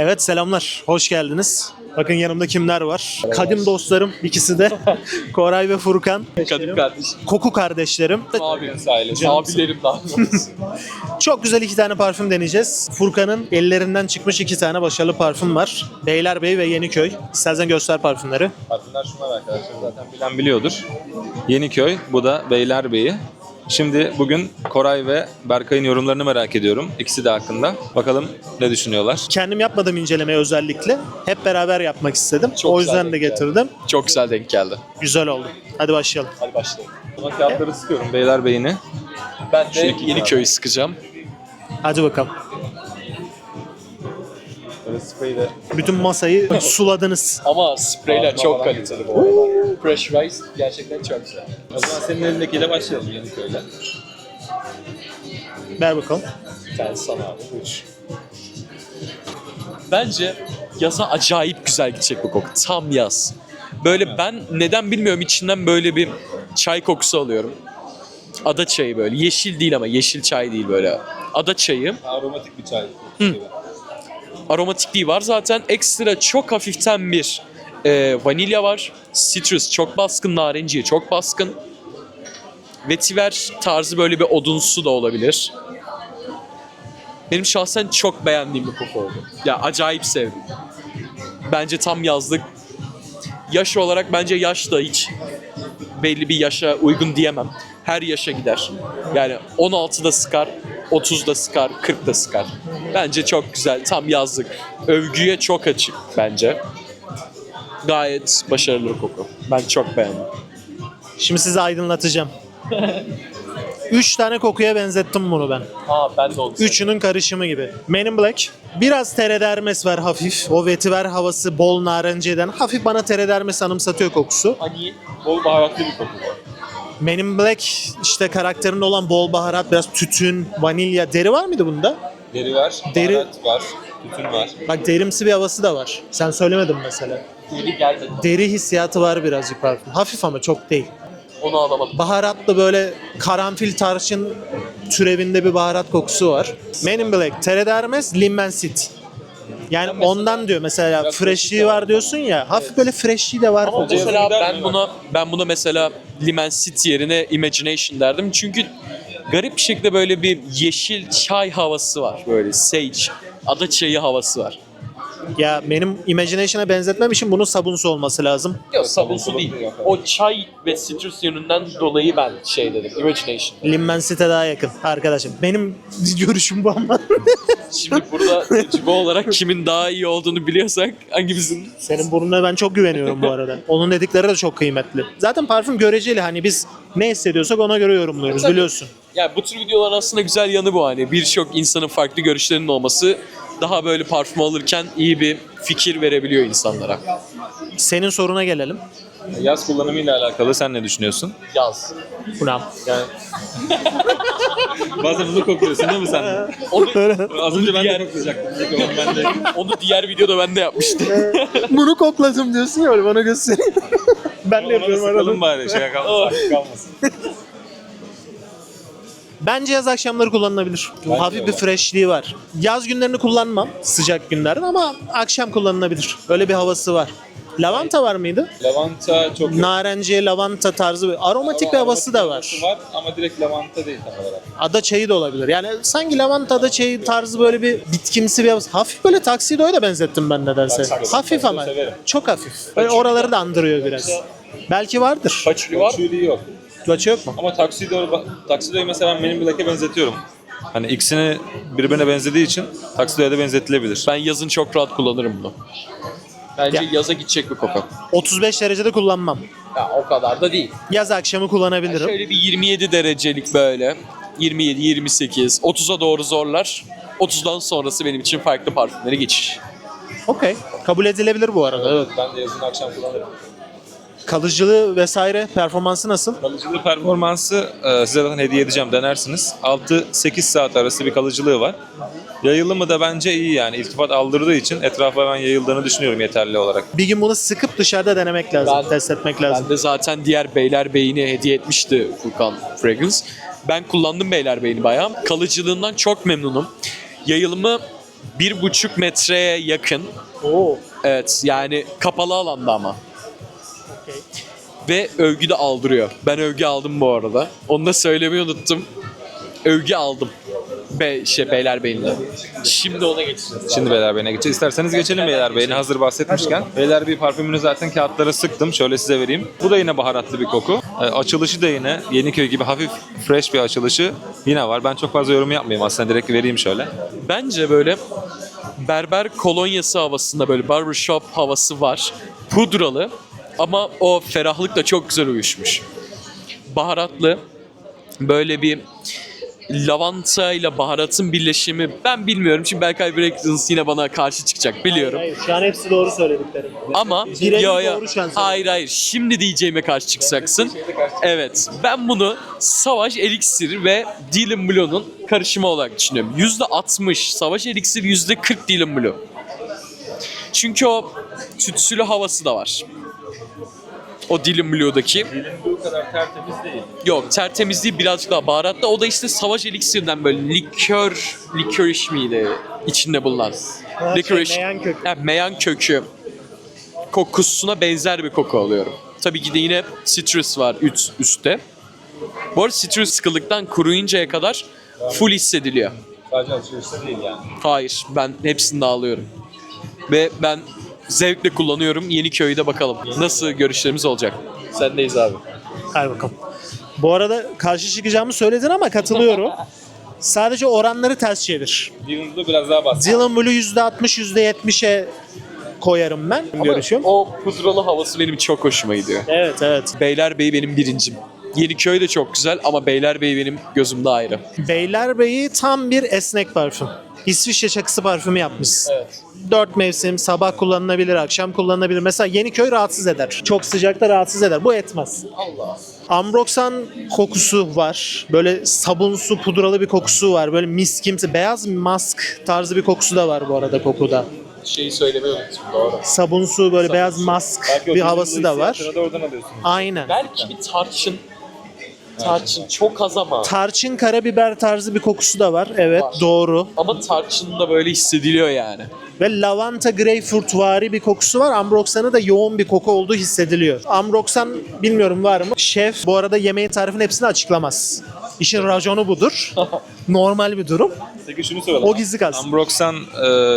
Evet selamlar. Hoş geldiniz. Bakın yanımda kimler var? Kadim dostlarım ikisi de. Koray ve Furkan. Kadim kardeşim. Koku kardeşlerim. Abimiz ailesi. Abilerim daha doğrusu. Çok güzel iki tane parfüm deneyeceğiz. Furkan'ın ellerinden çıkmış iki tane başarılı parfüm var. Beylerbeyi ve Yeniköy. İstersen göster parfümleri. Parfümler şunlar arkadaşlar zaten bilen biliyordur. Yeniköy, bu da Beylerbeyi. Şimdi bugün Koray ve Berkay'ın yorumlarını merak ediyorum. İkisi de hakkında. Bakalım ne düşünüyorlar. Kendim yapmadım incelemeyi özellikle. Hep beraber yapmak istedim. Çok o güzel yüzden de denk geldi. getirdim. Çok güzel denk geldi. Güzel oldu. Hadi başlayalım. Hadi başlayalım. Buna kağıtları sıkıyorum Beylerbeyi'ni. Ben de Şu iki yeni köyü sıkacağım. Hadi bakalım. Böyle spreyi de Bütün masayı suladınız. Ama spreyler çok kaliteli bu arada. Pressurized gerçekten çok güzel. O zaman senin elindekiyle başlayalım Yeniköy'le. Ver bakalım. Bir tane sana abi. Buyur. Bence yaza acayip güzel gidecek bu koku. Tam yaz. Böyle ben neden bilmiyorum içinden böyle bir çay kokusu alıyorum. Ada çayı böyle. Yeşil değil ama yeşil çay değil böyle. Ada çayı. Aromatik bir çay. aromatikliği var zaten. Ekstra çok hafiften bir e, vanilya var. Citrus çok baskın, narenciye çok baskın. Vetiver tarzı böyle bir odunsu da olabilir. Benim şahsen çok beğendiğim bir koku oldu. Ya acayip sevdim. Bence tam yazlık. Yaş olarak bence yaş da hiç belli bir yaşa uygun diyemem. Her yaşa gider. Yani 16'da sıkar, 30'da sıkar, 40'da sıkar. Bence çok güzel, tam yazlık. Övgüye çok açık bence. Gayet başarılı bir koku. Ben çok beğendim. Şimdi sizi aydınlatacağım. Üç tane kokuya benzettim bunu ben. Aa ben de onu Üçünün karışımı gibi. Men in Black. Biraz teredermes var hafif. O vetiver havası bol narenciyeden. Hafif bana teredermes anımsatıyor kokusu. Hani bol baharatlı bir koku var. Men in Black işte karakterinde olan bol baharat, biraz tütün, vanilya. Deri var mıydı bunda? Deri var, Deri- baharat var, tütün var. Bak derimsi bir havası da var. Sen söylemedin mesela. Deri gelmedi. Deri hissiyatı var birazcık parfüm. Hafif ama çok değil. Onu alamadım. Baharatlı böyle karanfil tarçın türevinde bir baharat kokusu var. Men in Black, teredermes, limmensit. Yani ondan diyor mesela freshliği var diyorsun ya. Hafif böyle freshliği de var. Ama mesela ben buna ben buna mesela Limen City yerine Imagination derdim. Çünkü garip bir şekilde böyle bir yeşil çay havası var. Böyle sage, ada çayı havası var. Ya benim Imagination'a benzetmem için bunun sabunsu olması lazım. Yok sabunsu değil. O çay ve citrus yönünden dolayı ben şey dedim. Imagination. Limmensit'e daha yakın arkadaşım. Benim görüşüm bu ama. Şimdi burada tecrübe olarak kimin daha iyi olduğunu biliyorsak hangimizin Senin burnuna ben çok güveniyorum bu arada. Onun dedikleri de çok kıymetli. Zaten parfüm göreceli hani biz ne hissediyorsak ona göre yorumluyoruz Tabii. biliyorsun. Yani bu tür videoların aslında güzel yanı bu hani. Birçok insanın farklı görüşlerinin olması daha böyle parfüm alırken iyi bir fikir verebiliyor insanlara. Senin soruna gelelim. Yaz kullanımıyla alakalı sen ne düşünüyorsun? Yaz. Buna. Yani bazen bunu kokuyorsun değil mi sen? Onu, Az önce ben diğer- de koklayacaktım. Ben de onu diğer videoda ben de yapmıştım. Bunu kokladım diyorsun ya bana göstereyim. ben de yapıyorum arada. Sıkalım bari şey kalmasın. kalmasın. Bence yaz akşamları kullanılabilir. Hafif bir freshliği var. Yaz günlerini kullanmam sıcak günlerde ama akşam kullanılabilir. Öyle bir havası var. Lavanta var mıydı? Lavanta çok yok. Narenciye lavanta tarzı bir aromatik bir havası da var. Var ama direkt lavanta değil tam olarak. Ada çayı da olabilir. Yani sanki lavanta ada çayı tarzı böyle bir bitkimsi bir havası. Hafif böyle taksidoya da benzettim ben nedense. Taksido. Hafif ama. Severim. Çok hafif. Böyle oraları da andırıyor biraz. Belki vardır. Paçülü var. Çürüğü yok. Göçü yok mu? Ama Tuxedo, Tuxedo'yu mesela ben Men in Black'e benzetiyorum. Hani ikisini birbirine benzediği için Tuxedo'ya da benzetilebilir. Ben yazın çok rahat kullanırım bunu. Bence Ya. yaza gidecek bir koku. 35 derecede kullanmam. Ya o kadar da değil. Yaz akşamı kullanabilirim. Şöyle bir 27 derecelik böyle. 27, 28, 30'a doğru zorlar. 30'dan sonrası benim için farklı parfümlere geçiş. Okey. Kabul edilebilir bu arada. Evet. Ben de yazın akşam kullanırım. Kalıcılığı vesaire performansı nasıl? Kalıcılığı performansı e, size zaten hediye edeceğim denersiniz. 6-8 saat arası bir kalıcılığı var. Yayılımı da bence iyi yani. İltifat aldırdığı için etrafa ben yayıldığını düşünüyorum yeterli olarak. Bir gün bunu sıkıp dışarıda denemek lazım, Ben- test etmek lazım. Ben de zaten diğer Beylerbeyi'ni hediye etmişti Furkan Fragrance. Ben kullandım Beylerbeyi'ni bayağı. Kalıcılığından çok memnunum. Yayılımı bir buçuk metreye yakın. Oo. Evet yani kapalı alanda ama. Ve övgü de aldırıyor. Ben övgü aldım bu arada. Onu da söylemeyi unuttum. Övgü aldım. Be şey Beylerbeyi'nde. Şimdi ona geçeceğiz. Şimdi Beylerbeyi'ne geçeceğiz. İsterseniz geçelim Beylerbeyi'ne hazır bahsetmişken. Beylerbeyi parfümünü zaten kağıtlara sıktım. Şöyle size vereyim. Bu da yine baharatlı bir koku. Ee, açılışı da yine Yeniköy gibi hafif fresh bir açılışı yine var. Ben çok fazla yorum yapmayayım aslında direkt vereyim şöyle. Bence böyle berber kolonyası havasında böyle barbershop havası var. Pudralı ama o ferahlık da çok güzel uyuşmuş. Baharatlı. Böyle bir lavanta ile baharatın birleşimi ben bilmiyorum. Şimdi Berkay Breakdance yine bana karşı çıkacak biliyorum. Hayır, şu an hepsi doğru söylediklerim. Ama Birebir yo, yo. doğru şu an hayır hayır şimdi diyeceğime karşı çıkacaksın. Evet ben bunu Savaş Elixir ve Dylan Blue'nun karışımı olarak düşünüyorum. %60 Savaş Elixir %40 Dylan Blue. Çünkü o tütsülü havası da var. O Dylan Blue'daki. bu kadar tertemiz değil. Yok tertemizliği birazcık daha baharatlı. O da işte Savaş Elixir'den böyle likör, likörüş miydi içinde bulunan? Ha, şey, meyan kökü. Ha, meyan kökü kokusuna benzer bir koku alıyorum. Tabii ki de yine citrus var üst, üstte. Bu arada citrus sıkıldıktan kuruyuncaya kadar full hissediliyor. Sadece alışverişte değil yani. Hayır ben hepsini de alıyorum. Ve ben zevkle kullanıyorum. Yeniköy'de bakalım. Nasıl görüşlerimiz olacak? Sendeyiz abi. Hadi bakalım. Bu arada karşı çıkacağımı söyledin ama katılıyorum. Sadece oranları ters çevir. Dylan'da biraz daha bas. Dylan Blue %60, %70'e koyarım ben. Görüşüm. O pudralı havası benim çok hoşuma gidiyor. Evet evet. Beylerbeyi benim birincim. Yeniköy de çok güzel ama Beylerbeyi benim gözümde ayrı. Beylerbeyi tam bir esnek parfüm. İsviçre çakısı parfümü yapmış. Evet. Dört mevsim, sabah kullanılabilir, akşam kullanılabilir. Mesela Yeniköy rahatsız eder. Çok sıcakta rahatsız eder. Bu etmez. Allah. Ambroxan kokusu var. Böyle sabunsu, pudralı bir kokusu var. Böyle miskimsi, beyaz mask tarzı bir kokusu da var bu arada kokuda. Şeyi söylemeyi unuttum doğru. Sabunsu, böyle beyaz mask bir havası da var. da oradan alıyorsun. Aynen. Belki bir tarçın. Tarçın çok az ama. Tarçın karabiber tarzı bir kokusu da var. Evet, Var. doğru. Ama tarçın da böyle hissediliyor yani. Ve lavanta greyfurt vari bir kokusu var. Ambroxan'ı da yoğun bir koku olduğu hissediliyor. Ambroxan bilmiyorum var mı? Şef bu arada yemeğin tarifini hepsini açıklamaz. İşin raconu budur. Normal bir durum. Peki şunu soralım. O gizli kalsın. Ambroxan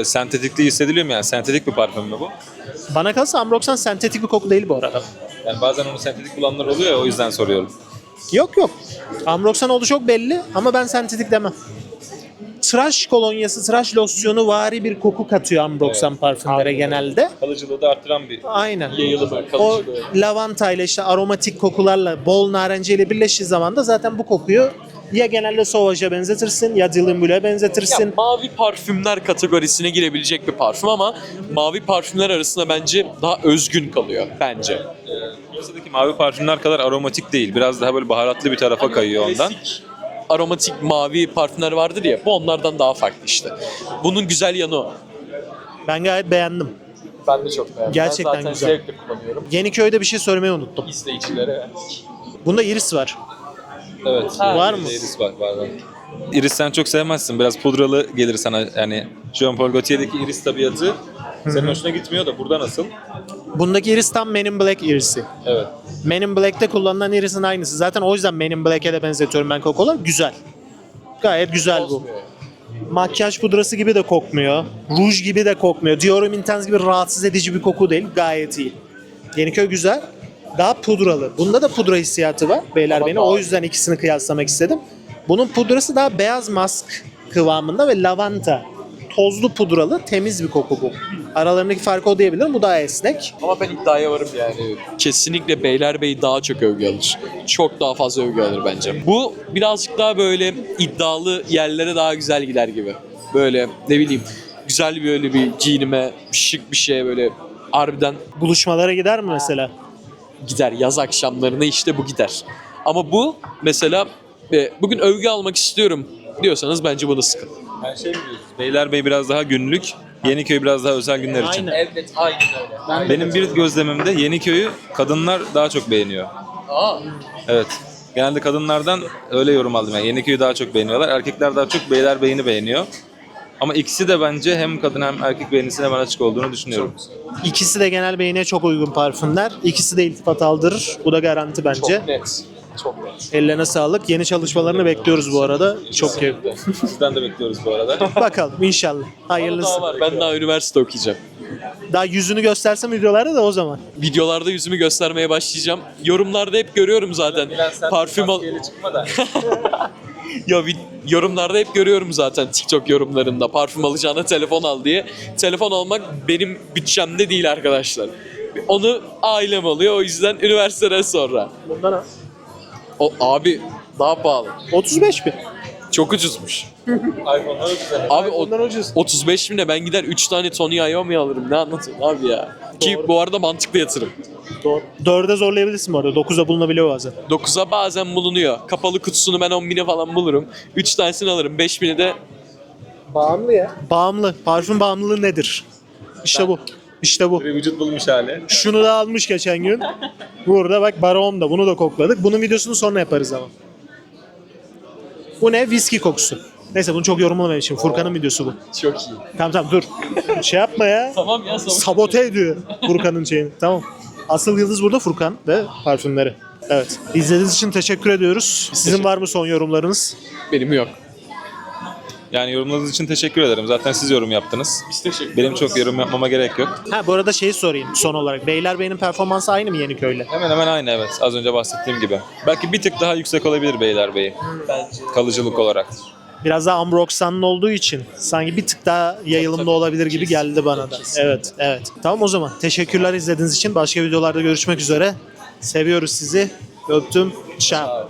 e, sentetikliği hissediliyor mu yani? Sentetik bir parfüm mü bu? Bana kalırsa Ambroxan sentetik bir koku değil bu arada. Yani bazen onu sentetik kullananlar oluyor ya o yüzden soruyorum. Yok yok. Ambroxan olduğu çok belli ama ben sentetik demem. Tıraş kolonyası, tıraş losyonu vari bir koku katıyor Ambroxan parfümlere genelde. Kalıcılığı da arttıran bir Aynen. Yayılı böyle O kalıcı böyle. lavanta ile işte aromatik kokularla bol narenciye ile birleştiği zaman da zaten bu kokuyu ya genelde Sauvage'a benzetirsin ya Dylan Blue'ya Ya, benzetirsin. mavi parfümler kategorisine girebilecek bir parfüm ama mavi parfümler arasında bence daha özgün kalıyor bence. Piyasadaki mavi parfümler kadar aromatik değil. Biraz daha böyle baharatlı bir tarafa kayıyor ondan. Klasik aromatik mavi parfümler vardır ya bu onlardan daha farklı işte. Bunun güzel yanı o. Ben gayet beğendim. Ben de çok beğendim. Gerçekten ben zaten güzel. zevkle kullanıyorum. Yeniköy'de bir şey söylemeyi unuttum. İzleyicilere. Bunda iris var. Evet. Var mı? Iris var, var, var. Iris sen çok sevmezsin. Biraz pudralı gelir sana. Yani Jean Paul Gaultier'deki iris tabiatı senin hoşuna gitmiyor da burada nasıl? Bundaki iris tam Men in Black irisi. Evet. Men in Black'te kullanılan irisin aynısı. Zaten o yüzden Men in Black'e de benzetiyorum ben kokular. Güzel. Gayet güzel bu. Makyaj pudrası gibi de kokmuyor. Ruj gibi de kokmuyor. Diyorum Intense gibi rahatsız edici bir koku değil. Gayet iyi. Yeniköy güzel. Daha pudralı. Bunda da pudra hissiyatı var. Beyler Ama beni. daha- O yüzden ikisini kıyaslamak istedim. Bunun pudrası daha beyaz mask kıvamında ve lavanta. Tozlu pudralı temiz bir koku bu. Aralarındaki farkı o diyebilirim. Bu daha esnek. Ama ben iddiaya varım yani. Kesinlikle Beylerbeyi daha çok övgü alır. Çok daha fazla övgü alır bence. Bu birazcık daha böyle iddialı yerlere daha güzel gider gibi. Böyle ne bileyim güzel bir böyle bir giyinime, şık bir şeye böyle harbiden Buluşmalara gider mi mesela? gider. Yaz akşamlarına işte bu gider. Ama bu mesela e, bugün övgü almak istiyorum diyorsanız bence bunu sıkın. Ben şey mi diyorsun? Beylerbeyi biraz daha günlük, Yeniköy biraz daha özel günler için. Aynen. Evet aynen öyle. Benim bir gözlemimde Yeniköy'ü kadınlar daha çok beğeniyor. Aa, Evet. Genelde kadınlardan öyle yorum aldım. Yani Yeniköy'ü daha çok beğeniyorlar. Erkekler daha çok Beylerbeyi'ni beğeniyor. Ama ikisi de bence hem kadın hem erkek beğenisine hemen açık olduğunu düşünüyorum. İkisi de genel beğeniye çok uygun parfümler. İkisi de iltifat aldırır. Bu da garanti bence. Çok net. Çok net. Ellerine sağlık. Yeni çalışmalarını bekliyoruz bu arada. Çok keyifli. Sizden de bekliyoruz bu arada. Bakalım inşallah. Hayırlısı. Daha var. Ben daha üniversite okuyacağım. Daha yüzünü göstersem videolarda da o zaman. Videolarda yüzümü göstermeye başlayacağım. Yorumlarda hep görüyorum zaten. Parfüm al... çıkma da. Ya yorumlarda hep görüyorum zaten TikTok yorumlarında parfüm alacağına telefon al diye. Telefon almak benim bütçemde değil arkadaşlar. Onu ailem alıyor o yüzden üniversiteden sonra. Bundan al. O abi daha pahalı. 35 bin. Çok ucuzmuş. iPhone'lar güzel. Abi o, Bundan ucuz. 35 bine ben gider 3 tane Tony Iommi alırım. Ne anlatıyorsun abi ya? Ki Doğru. bu arada mantıklı yatırım. Doğru. 4'e zorlayabilirsin bu arada. 9'a bulunabiliyor bazen. 9'a bazen bulunuyor. Kapalı kutusunu ben 10 bine falan bulurum. 3 tanesini alırım. 5 bine de Bağımlı ya. Bağımlı. Parfüm bağımlılığı nedir? İşte bu. İşte bu. Bir vücut bulmuş hali. Şunu da almış geçen gün. Burada bak Baron da bunu da kokladık. Bunun videosunu sonra yaparız ama. Bu ne? Viski kokusu. Neyse bunu çok yorumlamayayım şimdi. Furkan'ın videosu bu. çok iyi. Tamam tamam dur. Şey yapma ya. Tamam ya. Sabote ediyor Furkan'ın şeyini. Tamam. Asıl yıldız burada Furkan ve parfümleri. Evet. İzlediğiniz için teşekkür ediyoruz. Sizin var mı son yorumlarınız? Benim yok. Yani yorumlarınız için teşekkür ederim. Zaten siz yorum yaptınız. Biz teşekkür Benim çok yorum yapmama gerek yok. Ha bu arada şeyi sorayım son olarak. Beylerbeyi'nin performansı aynı mı Yeniköy'le? Hemen hemen aynı evet. Az önce bahsettiğim gibi. Belki bir tık daha yüksek olabilir Beylerbeyi. Bence. Kalıcılık olarak. Biraz daha Ambroxan'ın olduğu için sanki bir tık daha yayılımlı tabii. olabilir gibi geldi bana da. Evet, evet. Tamam o zaman. Teşekkürler izlediğiniz için. Başka videolarda görüşmek üzere. Seviyoruz sizi. Öptüm. Ciao.